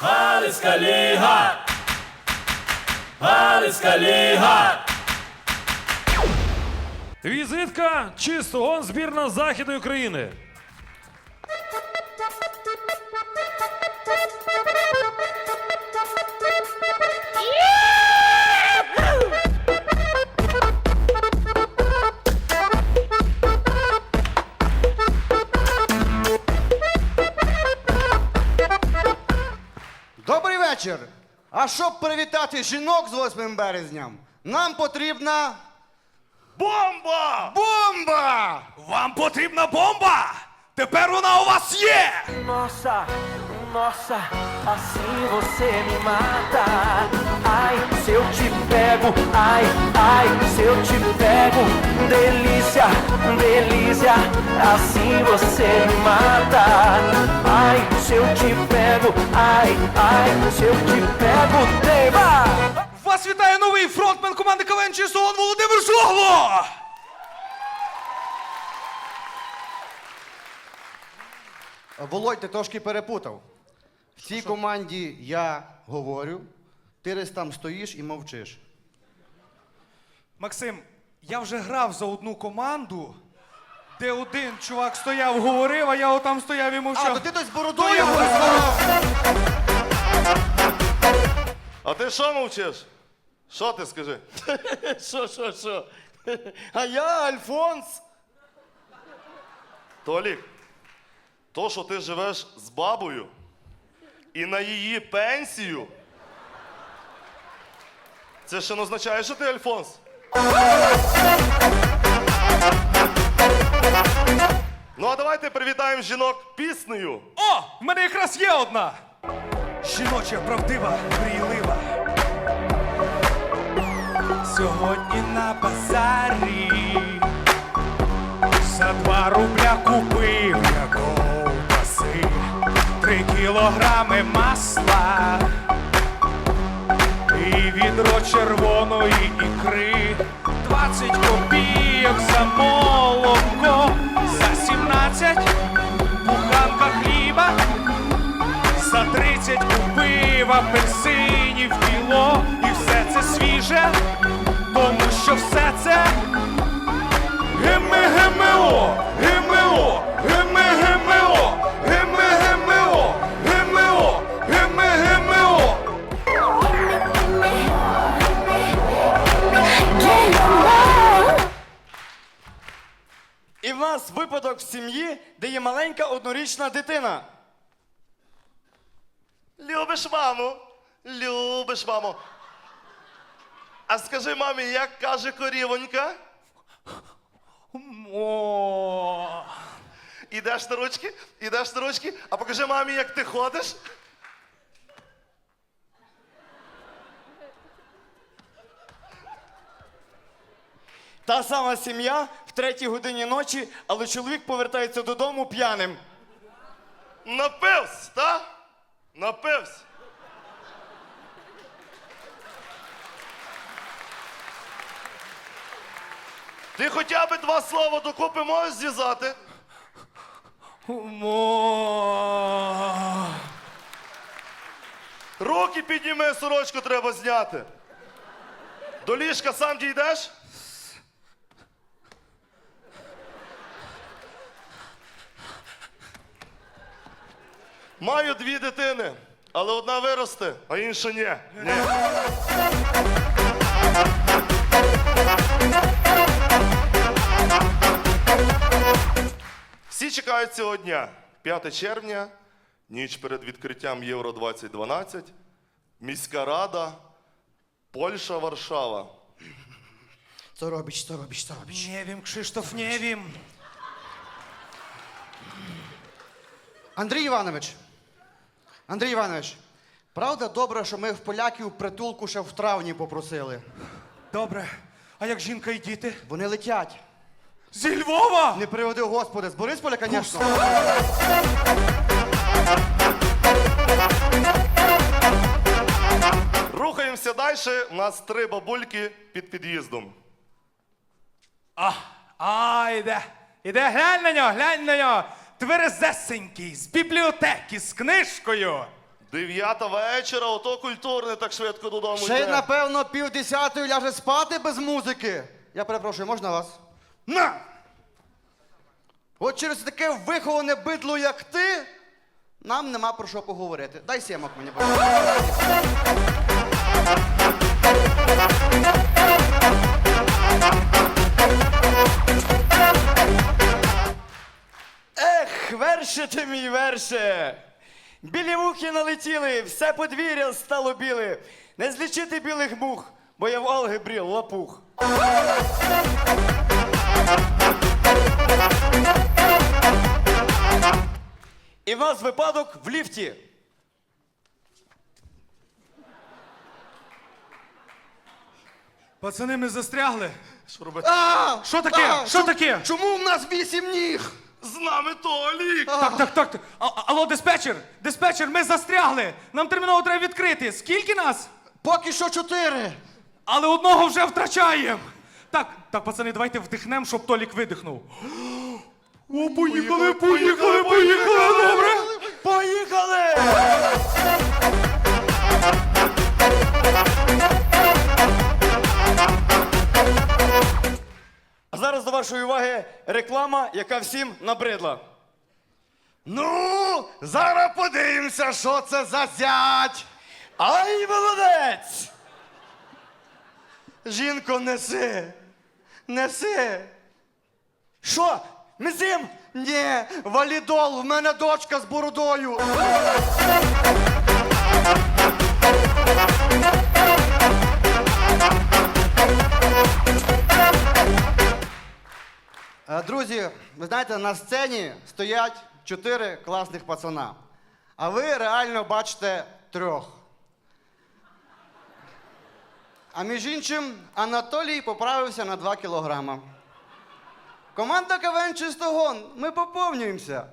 Галицька ліга! Галицька ліга! Візитка чисто гон збірна Західної України. Вечір. А щоб привітати жінок з 8 березням, нам потрібна Бомба! бомба! Вам потрібна бомба! Тепер вона у вас є! Nossa, nossa, assim você me mata. Ai, se eu te pego, ai, ai, se eu te pego, delícia, delícia, assim você me mata. Se eu te pego, ai, ai, se eu te pego, teima. Вас вітає новий фронтмен команди КВН Чистогон Володимир Жогло! Володь, ти трошки перепутав. В цій команді я говорю, ти десь там стоїш і мовчиш. Максим, я вже грав за одну команду, де один чувак стояв, говорив, а я отам стояв і А, то ти з бородою говорив. А ти що мовчиш? Що ти скажи? Що, що, що? А я Альфонс. Толік, то, що ти живеш з бабою і на її пенсію, це ще не означає, що ти Альфонс. Ну а давайте привітаємо жінок піснею. О! В мене якраз є одна! Жіноча, правдива, мрійлива. Сьогодні на базарі за два рубля купив я ковбаси, три кілограми масла і відро червоної ікри, 20 копійок за молоко, за 17 буханка хліба. За 30 купив апельсинів кіло, і все це свіже, тому що все це ГМ-ГМО, нас випадок в сім'ї, де є маленька однорічна дитина. Любиш маму? Любиш маму. А скажи мамі, як каже корівонька? Мо. Ідеш на ручки, ідеш на ручки, а покажи мамі, як ти ходиш. Та сама сім'я в третій годині ночі, але чоловік повертається додому п'яним. Напився, та? Напився. Ти хоча б два слова докупи можеш зв'язати? мо. Руки підніми, сорочку треба зняти. До ліжка сам дійдеш? Маю дві дитини, але одна виросте, а інша ні. ні. Всі чекають цього дня. 5 червня, ніч перед відкриттям Євро 2012, міська рада, Польща, Варшава. Що робиш, що робиш, що робиш? Не вім, Кшиштоф, не вім. Андрій Іванович. Андрій Іванович, правда добре, що ми в поляків притулку ще в травні попросили. Добре. А як жінка і діти? Вони летять. Зі Львова? Не приведи Господи, з Борисполя, звісно. Рухаємося далі. У нас три бабульки під під'їздом. А, а, іде. Іде, глянь на нього, глянь на нього. Тверезесенький, з бібліотеки, з книжкою. Дев'ята вечора, ото культурне так швидко додому Ще й, йде. напевно, пів десятої ляже спати без музики. Я перепрошую, можна вас? На! От через таке виховане бидло, як ти, нам нема про що поговорити. Дай сімок мені, будь ласка. Верше. Білі мухи налетіли, все подвір'я стало біле. Не злічити білих мух, бо я в алгебрі лапух. І в нас випадок в ліфті. Пацани, ми застрягли. Що робити? А! Що таке? А, Що таке? Чому в нас вісім ніг? З нами Толік! Так, так, так. А- а- Алло, диспетчер, диспетчер, ми застрягли. Нам терміново треба відкрити. Скільки нас? Поки що чотири. Але одного вже втрачаємо. Так, так, пацани, давайте вдихнемо, щоб Толік видихнув. О, поїхали, поїхали, поїхали, добре. Поїхали! Вашої уваги реклама, яка всім набридла. Ну, зараз подивимося, що це за зять. Ай, молодець! Жінко, неси. Неси. Що? Мізим? Ні, валідол, в мене дочка з бородою. Друзі, ви знаєте, на сцені стоять чотири класних пацана. А ви реально бачите трьох. А між іншим, Анатолій поправився на 2 кілограма. Команда КВН Чистогон. Ми поповнюємося.